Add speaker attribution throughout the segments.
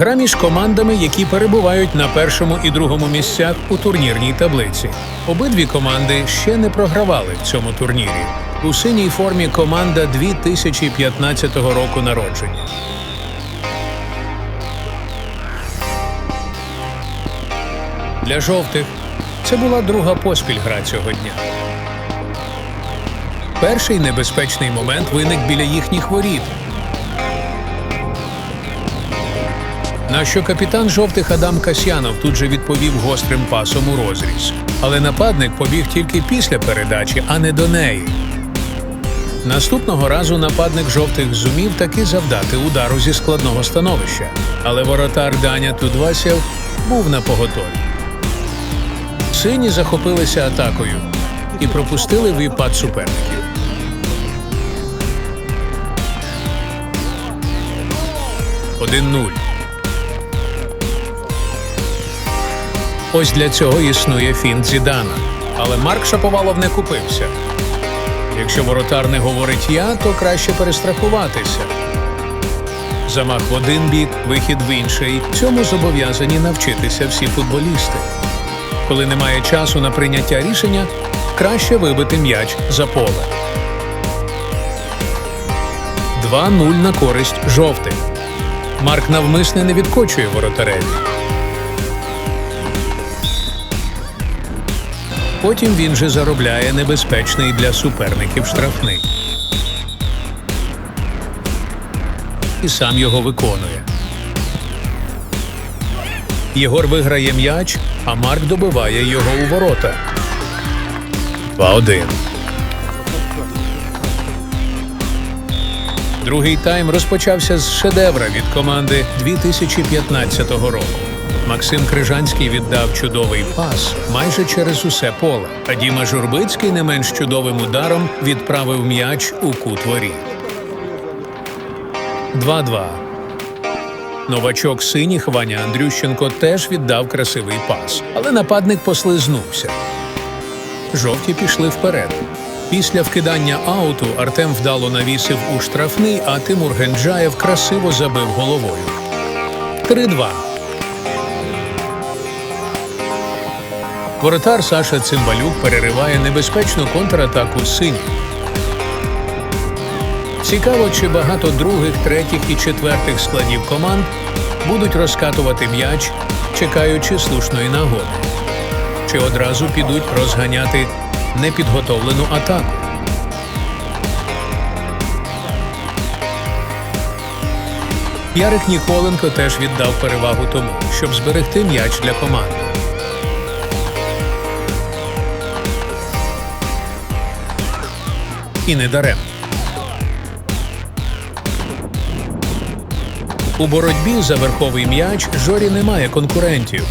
Speaker 1: Гра між командами, які перебувають на першому і другому місцях у турнірній таблиці. Обидві команди ще не програвали в цьому турнірі. У синій формі команда 2015 року народження. Для жовтих це була друга поспіль гра цього дня. Перший небезпечний момент виник біля їхніх воріт. На що капітан жовтих Адам Касьянов тут же відповів гострим пасом у розріз. Але нападник побіг тільки після передачі, а не до неї. Наступного разу нападник жовтих зумів таки завдати удару зі складного становища. Але воротар Даня Тудвасів був на поготові. Сині захопилися атакою і пропустили випад суперників. – 1-0. Ось для цього існує фінт Зідана. Але Марк Шаповалов не купився. Якщо воротар не говорить я, то краще перестрахуватися. Замах в один бік, вихід в інший. Цьому зобов'язані навчитися всі футболісти. Коли немає часу на прийняття рішення, краще вибити м'яч за поле. 2-0 на користь жовтих. Марк навмисне не відкочує воротареві. Потім він же заробляє небезпечний для суперників штрафний. І сам його виконує. Єгор виграє м'яч, а Марк добиває його у ворота. 2-1. Другий тайм розпочався з шедевра від команди 2015 року. Максим Крижанський віддав чудовий пас майже через усе поле. А Діма Журбицький не менш чудовим ударом відправив м'яч у кут воріт. 2-2. Новачок синіх Ваня Андрющенко теж віддав красивий пас, але нападник послизнувся. Жовті пішли вперед. Після вкидання ауту Артем вдало навісив у штрафний, а Тимур Генджаєв красиво забив головою. 3-2. Воротар Саша Цимбалюк перериває небезпечну контратаку синіх. Цікаво, чи багато других, третіх і четвертих складів команд будуть розкатувати м'яч, чекаючи слушної нагоди, чи одразу підуть розганяти непідготовлену атаку. Ярик Ніколенко теж віддав перевагу тому, щоб зберегти м'яч для команди. І не даремно. У боротьбі за верховий м'яч Жорі немає конкурентів.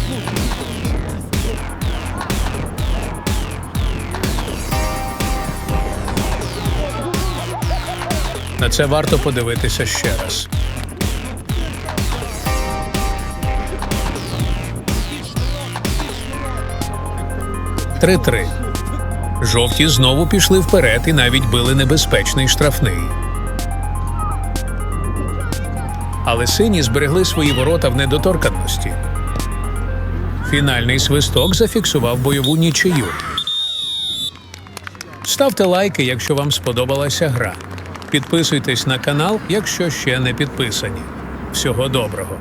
Speaker 1: На це варто подивитися ще раз. Три-три. Жовті знову пішли вперед і навіть били небезпечний штрафний. Але сині зберегли свої ворота в недоторканності. Фінальний свисток зафіксував бойову нічию. Ставте лайки, якщо вам сподобалася гра. Підписуйтесь на канал, якщо ще не підписані. Всього доброго!